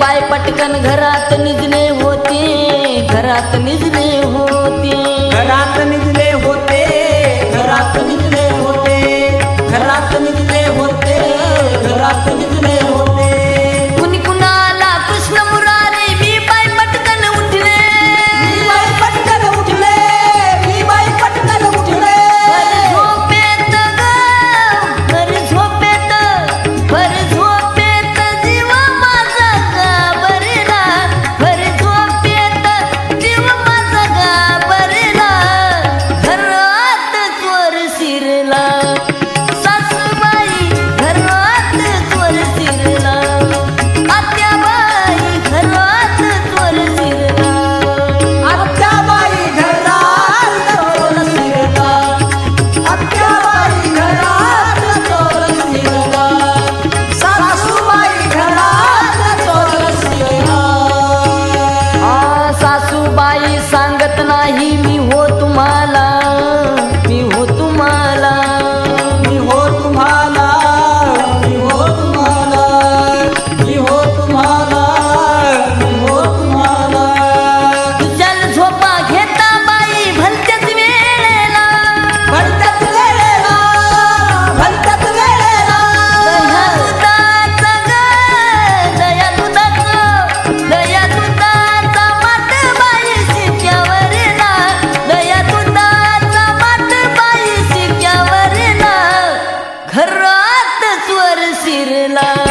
Bye पटकन घरात निजले होते घरात निजले होते. घरात निजले होते घरात निजले ফিরলা।